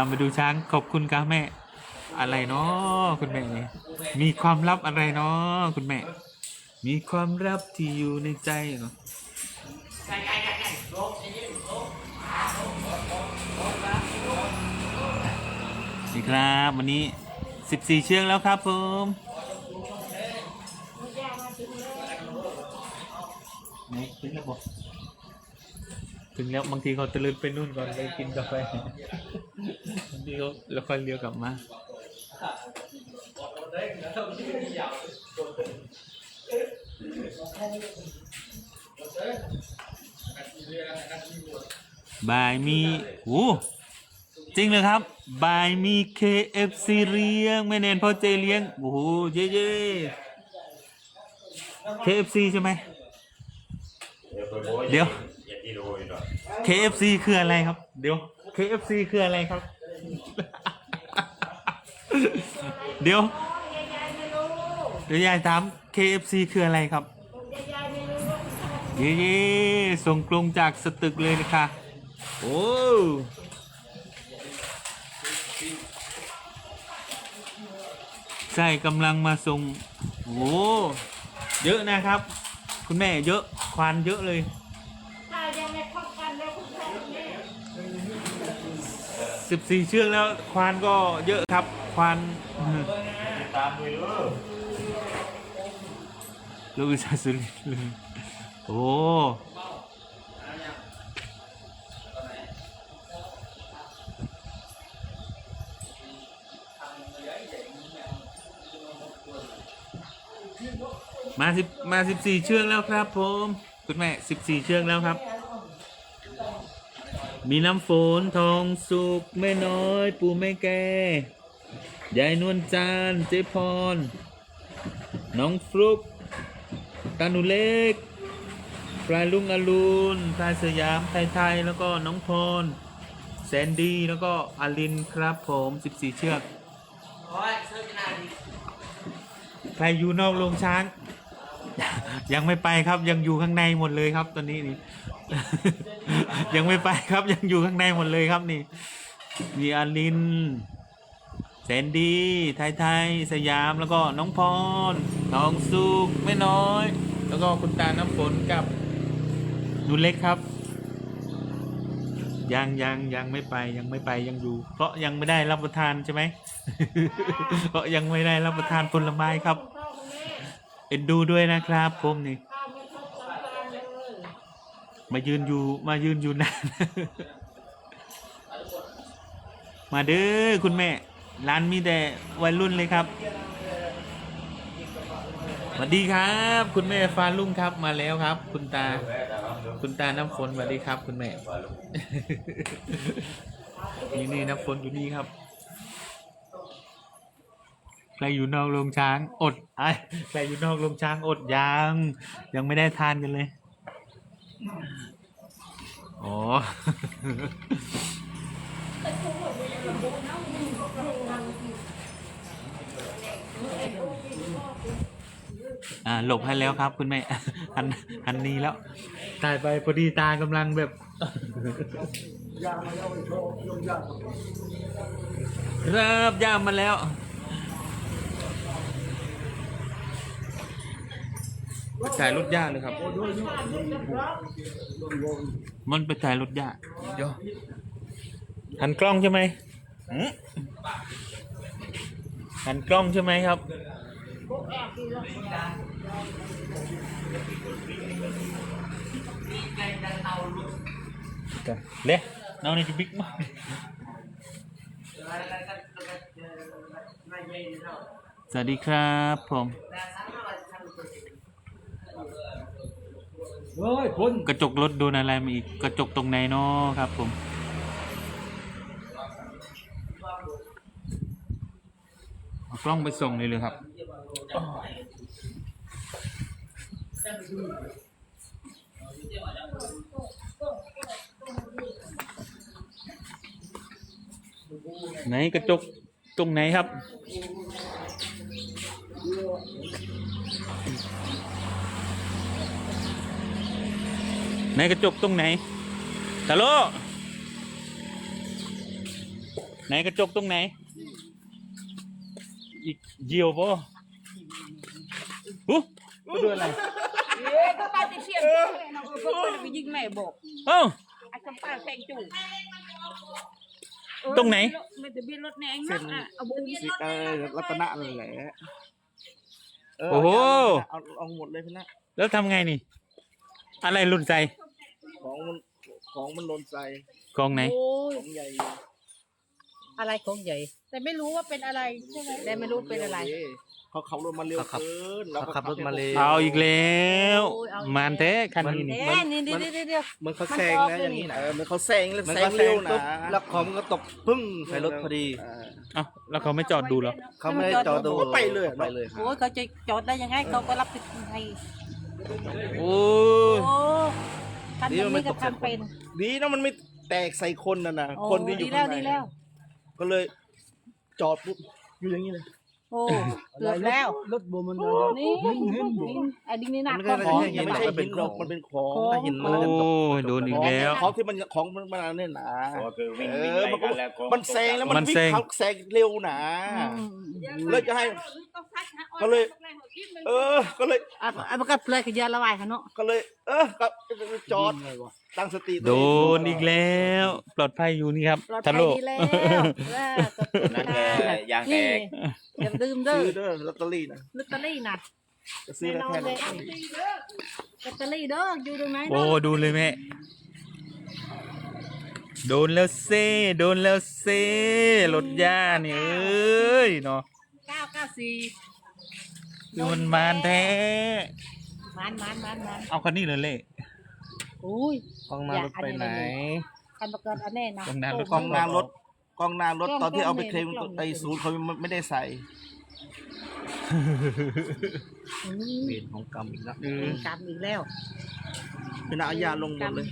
ตามไปดูช้างขอบคุณครับแม่ อะไรเนาะคุณแม่นี่มีความลับอะไรเนาะคุณแม่ มีความลับที่อยู่ในใจเนาะนี่ครับวันนี้ 14 เชือกแล้วครับผมไหนถึงแล้วบ ถึงแล้วบางทีเขาตะลึงไปนู่นก่อนไปกินกาแฟบางทีเขาแล้วค่อยเลี้ยวกลับมาบายมีโอ้จริงเลยครับ บายมี KFC เลี้ยงแม่เน้นพ่อเจเลี้ยง โอ้โห เย่เย่ KFC ใช่ไหม เดี๋ยว KFC คืออะไรครับ เดี๋ยว KFC คืออะไรครับ เดี๋ยว ยายไม่รู้เดี๋ยวยายถาม KFC คืออะไรครับ ยายไม่รู้เย้ส่งกลงจากสตึกเลยนะคะ โอ้ใช่กำลังมาส่ง โอ้ เยอะนะครับ คุณแม่เยอะ ควานเยอะเลย 14 เชือกแล้วควานก็เยอะครับ ควานตามมือเออลูกชาสุรินเลยโอ้มาสิบมาสิบสี่เชือกแล้วครับผม คุณแม่สิบสี่เชือกแล้วครับ มีน้ำฝนทองสุกแม่น้อย ปูแม่แก่ยายนวลจันทร์เจพร น้องฟลุกตาหนูเล็กปลายลุงอรุณพลายสยามไทยไทยแล้วก็น้องพรแสนดีแล้วก็อาลินครับผม 14 เชือกใครอยู่นอกโรงช้าง ยังไม่ไปครับยังอยู่ข้างในหมดเลยครับ ตอนนี้นี่ ยังไม่ไปครับยังอยู่ข้างในหมดเลยครับนี่ มีอาลินแสนดี ไทยไทย สยามแล้วก็น้องพรน้องสุกไม่น้อย แล้วก็คุณตาน้ำฝนกับนูเล็กครับ ยังยังยังไม่ไปยังไม่ไปยังอยู่ เพราะยังไม่ได้รับประทานใช่ไหม เพราะยังไม่ได้รับประทานผลไม้ครับ เอ็นดูด้วยนะครับผมนี่มายมายืนอยู่มายืนอยู่นานมาเด้อคุณแม่ ร้านมีแต่วัยรุ่นเลยครับสวัสดีครับ คุณแม่ฟ้าลุ่งครับมาแล้วครับ คุณตา คุณตาน้ำฝนสวัสดีครับ คุณแม่ นี่นี่น้ำฝนอยู่นี่ครับ ใครอยู่นอกโรงช้าง อดไอ้ใครอยู่นอกโรงช้างอดยัง ยังไม่ได้ทานกันเลยอ๋ออ่าหลบให้แล้วครับคุณแม่หันหันนี้แล้วตายไปพอดีตากำลังแบบเริ่มย่ามมาแล้ว ไปถ่ายรถย่าเลยครับ มันไปถ่ายรถย่าเดี๋ยวหันกล้องใช่ไหมหันกล้องใช่ไหมครับเละน้องนี่จะบิ๊กมากสวัสดีครับผม เฮ้ยคนกระจกรถโดนอะไรมาอีกกระจกตรงไหนเนาะครับผม เอากล้องไปส่งเลยเลยครับ ไหนกระจกตรงไหนครับ ไหนกระจกตรงไหนตะโลไหนกระจกตรงไหน อีกเยี่ยวปะอู้มาดูอะไรเอ๊ะก็ป้าจะเชียร์แม่น้องเออก็ไปยิงแม่บอกเอ้าไอ้คำป้าแทงจู่ตรงไหนไม่จะเบียนรถแนงนักอะเอาบุญสิเออรัตนะนั่นแหละเโอ้โหเอาเอาหมดเลยพี่นะแล้วทำไงนี่ อะไรหลุนใจ ของมันของมันหล่นใส่กองไหน โอ้ยของใหญ่อะไรของใหญ่ แต่ไม่รู้ว่าเป็นอะไรใช่ไหมแต่ไม่รู้เป็นอะไร เขาขับรถมาเร็วเกินเราก็เขาขับรถมาเร็ว เอาอีกแล้ว โอ้ยเอาอีกมานแท้คันนี้นี่ เอ๊ะนี่เดี๋ยวเดี๋ยวเดี๋ยว เหมือนเขาแซงนะอย่างนี้นะเออมันเขาแซงแล้วมันแซก็งแซเร็วงนะปุ๊บแล้วของมันก็ตกปึ้งใส่รถพอดีเออเอ้าแล้วเขาไม่จอดดูเหรอ เขาไม่ได้จอดดูก็ไปเลยไปเลยครับโอ้ยเขาจะจอดได้ยังไงเขาก็รับผิดให้โอ้ยโอ้ ทำอย่างนี้ก็ทำเป็น ดีนะมันไม่แตกใส่คนน่ะนะโอ้คนที่อดียู่แล้ข้าวงในดีแล้ว ก็เลยจอดปุ๊บอยู่อย่างนี้เลย โอ้เกือบแล้ว รถบูมันนี่ไอ้ดิ้งนี่หนักมันก็ก็ของใช่ยังไม่ใช่หินหรอกมันเป็นของของถ้าหินมันโอ้ก็ตกยโดนอีกแล้ว ของที่มันของมันมันอะไรเนี่ยนะก็คือวิ่งเอวิ่งอไล่มันก็กันแล้วก็มันแซงแล้วมันมันวิ่แซงงเขาแซงเร็วนะอืมเลยจะให้ ก็เลย เออ ก็เลย อะอะมันก็เพลยกับยาละวายค่ะเนาะก็เลย เออก็จอดตั้งสติโดนอีกแล้ว ปลอดภัยอยู่นี่ครับปลอดทะภัยโลดีแล้วแล้วขอบคุณนั่นแกค่ะยางแตนี่ก อย่าลืมเด้อซื้อเด้อลอตเตอรี่นะลอตเตอรี่นะจะซื้อแน่ได้นอนแค่เลนี้ยลอตเตอรี่เด้ออยู่ตรงไหนโอ้เด้อดูเลยแม่ โดนแล้วเซ่โดนแล้วเซ่รถย่านี่เอ้ยเนาะเก้าเก้าสี่ คือมันมานแท้ มันมันมันมันเอาคันนี้เลยเล่อุ้ยกองหน้ารถไปไหน คันประกันอันแน่นะตรงนั้นรถกองหน้ารถกองหน้ารถตอนที่เอาไปเคลมไอ้ศูนย์เขาไม่ได้ใส่อืมเวรของกรรมอีกแล้วเออเป็นกรรมอีกแล้วเป็นเอายาลงหมดเลย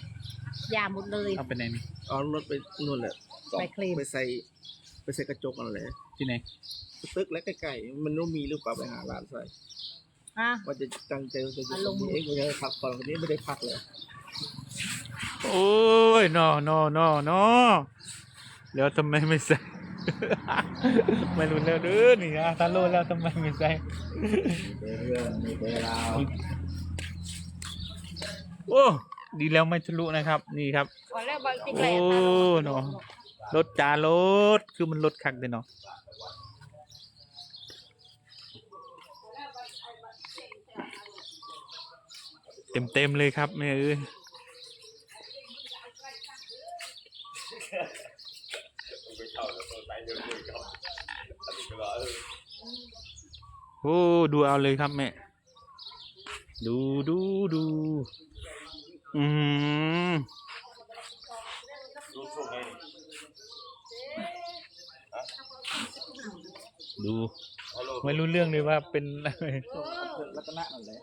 ยาหมดเลยเอาไปไหนนี่เอารถไปนู่นแหละไปเคลมไปใส่ ไปใส่กระจกนั่นแหละที่ไหน ตึกและใกล้ๆมันต้องมีหรือเปล่าไปหาร้านใส่อะ ว่าจะจังใจว่าจะอารมณ์เอ๊ะว่าจะพักผ่อนคนนี้ไม่ได้พักเลยโอ้ยนอนอนอนอเดี๋ยวทำไมไม่ใส่ ไม่รู้แล้วเด้อนี่อะทาโลแล้วทำไมไม่ใส่เรื่องมีเวลาโอ้ดีแล้วไม่ทะลุนะครับ นี่ครับก่อนแล้วบางทีแกโอ้ล้เนาะรถจ่ารถคือมันรถคักเลยเนาะ เต็มๆเลยครับแม่เอ้ยโอ้ดูเอาเลยครับแม่ ดูดูดู อืมดูไม่รู้เรื่องเลยว่าเป็นอะไร รัตนะนั่นแหละ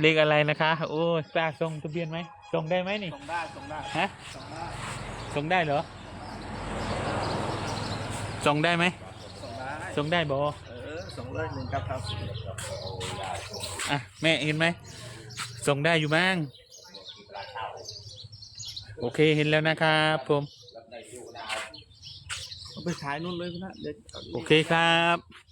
เลขอะไรนะคะ โอ้ยป้าส่งทะเบียนไหมส่งได้ไหมนี่ส่งได้ส่งได้ฮะส่งได้ส่งได้เหรอส่งได้ไหมส่งได้ส่งได้บอเออส่งเลยหนึ่งกับครับอะแม่เห็นไหมส่งได้อยู่มั้งโอเคเห็นแล้วนะครับผมเอาไปขายนู่นเลยพี่นะเด็กโอเคครับผม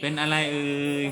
เป็นอะไรเอ่ย